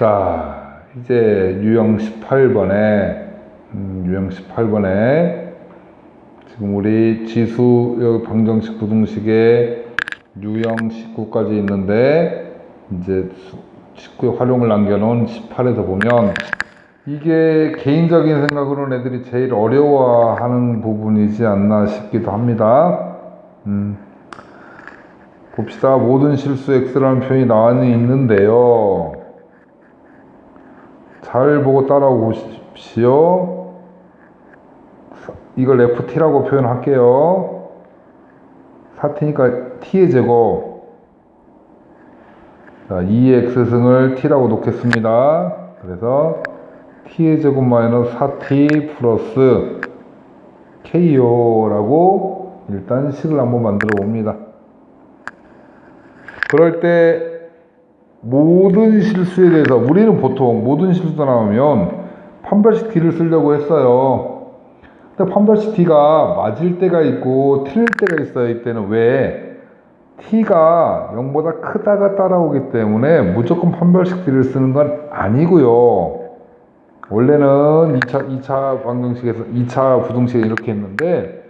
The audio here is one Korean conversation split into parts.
자, 이제 유형 18번에, 음, 유형 18번에, 지금 우리 지수, 여기 방정식, 부등식에 유형 19까지 있는데, 이제 19에 활용을 남겨놓은 18에서 보면, 이게 개인적인 생각으로는 애들이 제일 어려워하는 부분이지 않나 싶기도 합니다. 음, 봅시다. 모든 실수 x라는 표현이 나와 있는데요. 잘 보고 따라오 보십시오. 이걸 ft라고 표현할게요. 4t니까 t의 제곱. 자, 2x승을 t라고 놓겠습니다. 그래서 t의 제곱 마이너스 4t 플러스 k요라고 일단 식을 한번 만들어 봅니다. 그럴 때 모든 실수에 대해서 우리는 보통 모든 실수가 나오면 판별식 t를 쓰려고 했어요. 근데 판별식 t가 맞을 때가 있고 틀릴 때가 있어요. 이때는 왜? t가 0보다 크다가 따라오기 때문에 무조건 판별식 t를 쓰는 건 아니고요. 원래는 2차, 2차 방정식에서, 2차 부등식에 이렇게 했는데,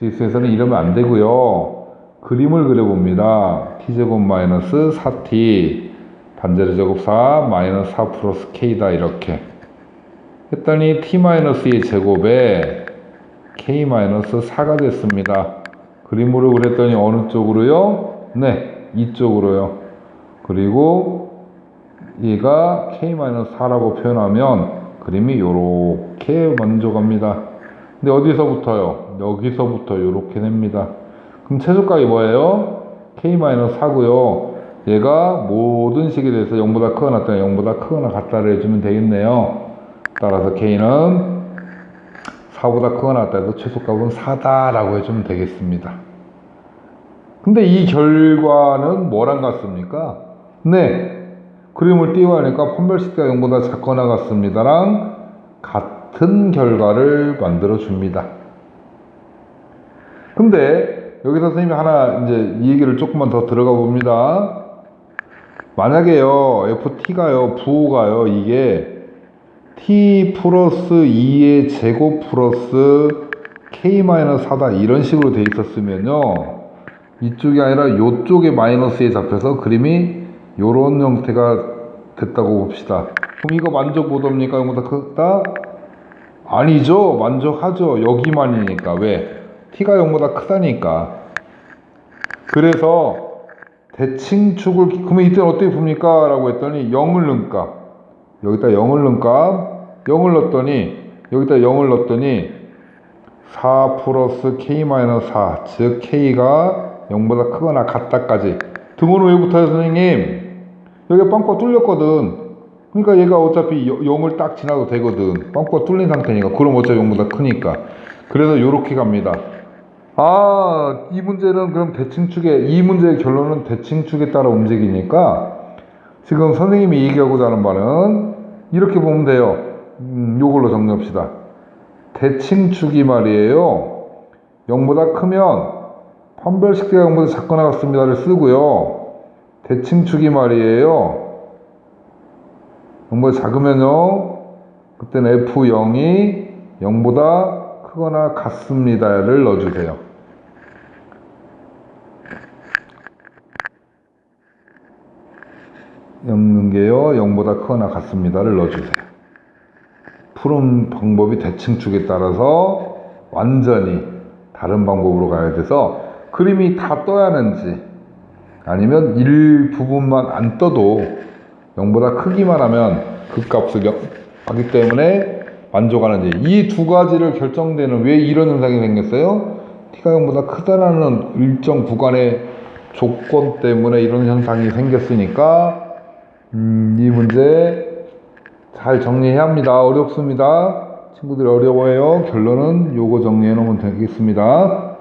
지수에서는 이러면 안 되고요. 그림을 그려봅니다. t제곱 마이너스 4t, 반제로 제곱 4, 마이너스 4 플러스 k다, 이렇게. 했더니 t 마이너스의 제곱에 k 마이너스 4가 됐습니다. 그림으로 그랬더니 어느 쪽으로요? 네, 이쪽으로요. 그리고 얘가 k-4라고 표현하면 그림이 요렇게 먼저 갑니다. 근데 어디서부터요? 여기서부터 요렇게 냅니다. 그럼 최소값이 뭐예요? k-4고요. 얘가 모든 식에 대해서 0보다 크거나 같다 0보다 크거나 같다를 해주면 되겠네요. 따라서 k는 4보다 크거나 같다 해서 최소값은 4다라고 해주면 되겠습니다. 근데 이 결과는 뭐랑 같습니까? 네. 그림을 띄워하니까 판별식가 0보다 작거나 같습니다랑 같은 결과를 만들어 줍니다. 근데 여기서 선생님이 하나 이제 이 얘기를 조금만 더 들어가 봅니다. 만약에요, ft가요, 부호가요, 이게 t 플러스 2의 제곱 플러스 k-4다 이런 식으로 돼 있었으면요. 이쪽이 아니라 이쪽에 마이너스에 잡혀서 그림이 요런 형태가 됐다고 봅시다. 그럼 이거 만족 못 합니까? 이거보다 크다? 아니죠. 만족하죠. 여기만이니까. 왜? t가 0보다 크다니까. 그래서 대칭축을 그러면 이때는 어떻게 봅니까? 라고 했더니 0을 넣은 값. 여기다 0을 넣은 값. 0을 넣었더니 여기다 0을 넣었더니 4 플러스 k-4 즉 k가 0보다 크거나 같다까지. 등호는 왜 붙어요 선생님? 여기가 빵꾸가 뚫렸거든. 그러니까 얘가 어차피 0을 딱 지나도 되거든. 빵꾸가 뚫린 상태니까. 그럼 어차피 0보다 크니까. 그래서 이렇게 갑니다 아, 이 문제는 그럼 대칭축의, 이 문제의 결론은 대칭축에 따라 움직이니까 지금 선생님이 얘기하고자 하는 바는 이렇게 보면 돼요. 음, 요걸로 정리합시다. 대칭축이 말이에요. 0보다 크면 판별식대가 0보다 작거나 같습니다를 쓰고요. 대칭축이 말이에요. 0보다 작으면요. 그때는 F0이 0보다 크거나 같습니다를 넣어주세요. 없는 게요 0보다 크거나 같습니다를 넣어주세요 푸른 방법이 대칭축에 따라서 완전히 다른 방법으로 가야 돼서 그림이 다 떠야 하는지 아니면 일부분만 안 떠도 0보다 크기만 하면 그 값을 하기 때문에 만족하는지 이 두 가지를 결정되는 왜 이런 현상이 생겼어요? t가 0보다 크다라는 일정 구간의 조건 때문에 이런 현상이 생겼으니까 음, 이 문제 잘 정리해야 합니다. 어렵습니다. 친구들이 어려워해요. 결론은 요거 정리해 놓으면 되겠습니다.